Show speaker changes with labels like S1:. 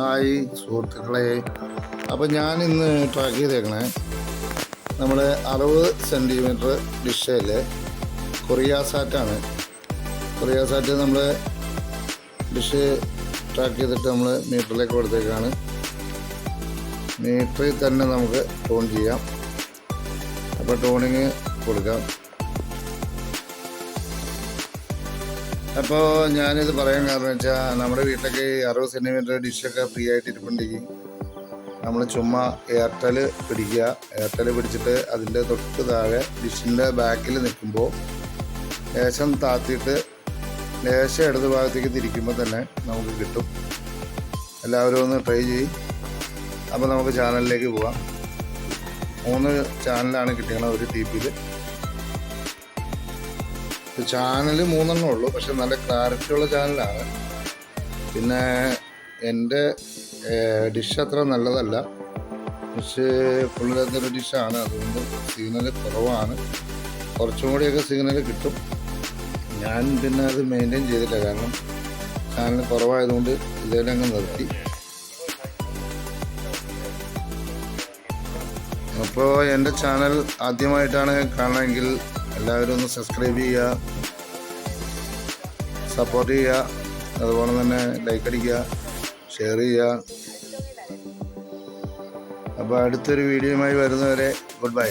S1: Hi സുഹൃത്തുക്കളെ. അപ്പോൾ ഞാൻ ഇന്ന് ട്രാക്ക് ചെയ്തേക്കണേ നമ്മൾ അറുപത് സെന്റിമീറ്റർ ഡിഷയിൽ കൊറിയാസാറ്റാണ് കൊറിയാസാറ്റ് നമ്മൾ ഡിഷ് ട്രാക്ക് ചെയ്തിട്ട് നമ്മൾ മീറ്ററിലേക്ക് കൊടുത്തേക്കാണ്. മീറ്ററിൽ തന്നെ നമുക്ക് ടോൺ ചെയ്യാം. അപ്പോൾ ടോണിങ് കൊടുക്കാം. അപ്പോൾ ഞാനിത് പറയാൻ കാരണം വെച്ചാൽ നമ്മുടെ വീട്ടിലൊക്കെ അറുപത് സെന്റിമീറ്റർ ഡിഷൊക്കെ ഫ്രീ ആയിട്ട് ഇരിപ്പുണ്ടെങ്കിൽ നമ്മൾ ചുമ്മാ എയർടെൽ പിടിക്കുക. എയർടെൽ പിടിച്ചിട്ട് അതിന്റെ തൊട്ട് താഴെ ഡിഷിന്റെ ബാക്കിൽ നിൽക്കുമ്പോൾ ലേശം താത്തിയിട്ട് ലേശം ഇടത് ഭാഗത്തേക്ക് തിരിക്കുമ്പോൾ തന്നെ നമുക്ക് കിട്ടും. എല്ലാവരും ഒന്ന് ട്രൈ ചെയ്യും. അപ്പോൾ നമുക്ക് ചാനലിലേക്ക് പോവാം. മൂന്ന് ചാനലാണ് കിട്ടിയത് ഒരു ടി പിയിൽ ചാനൽ മൂന്നെണ്ണം ഉള്ളൂ പക്ഷെ നല്ല ക്ലാരിറ്റി ഉള്ള ചാനലാണ് പിന്നെ എന്റെ ഡിഷ് അത്ര നല്ലതല്ല. ഡിഷ് പുള്ളിലത്തൊരു ഡിഷാണ് അതുകൊണ്ട് സിഗ്നൽ കുറവാണ്. കുറച്ചും കൂടിയൊക്കെ സിഗ്നൽ കിട്ടും. ഞാൻ പിന്നെ അത് മെയിന്റെയിൻ ചെയ്തില്ല കാരണം ചാനൽ കുറവായതുകൊണ്ട് ഇതേലങ്ങ് നിർത്തി. അപ്പോൾ എന്റെ ചാനൽ ആദ്യമായിട്ടാണ് കാണണമെങ്കിൽ എല്ലാവരും ഒന്ന് സബ്സ്ക്രൈബ് ചെയ്യുക സപ്പോർട്ട് ചെയ്യുക അതുപോലെ തന്നെ ലൈക്ക് അടിക്കുക ഷെയർ ചെയ്യുക. അപ്പോൾ അടുത്തൊരു വീഡിയോയുമായി വരുന്നവരെ ഗുഡ് ബൈ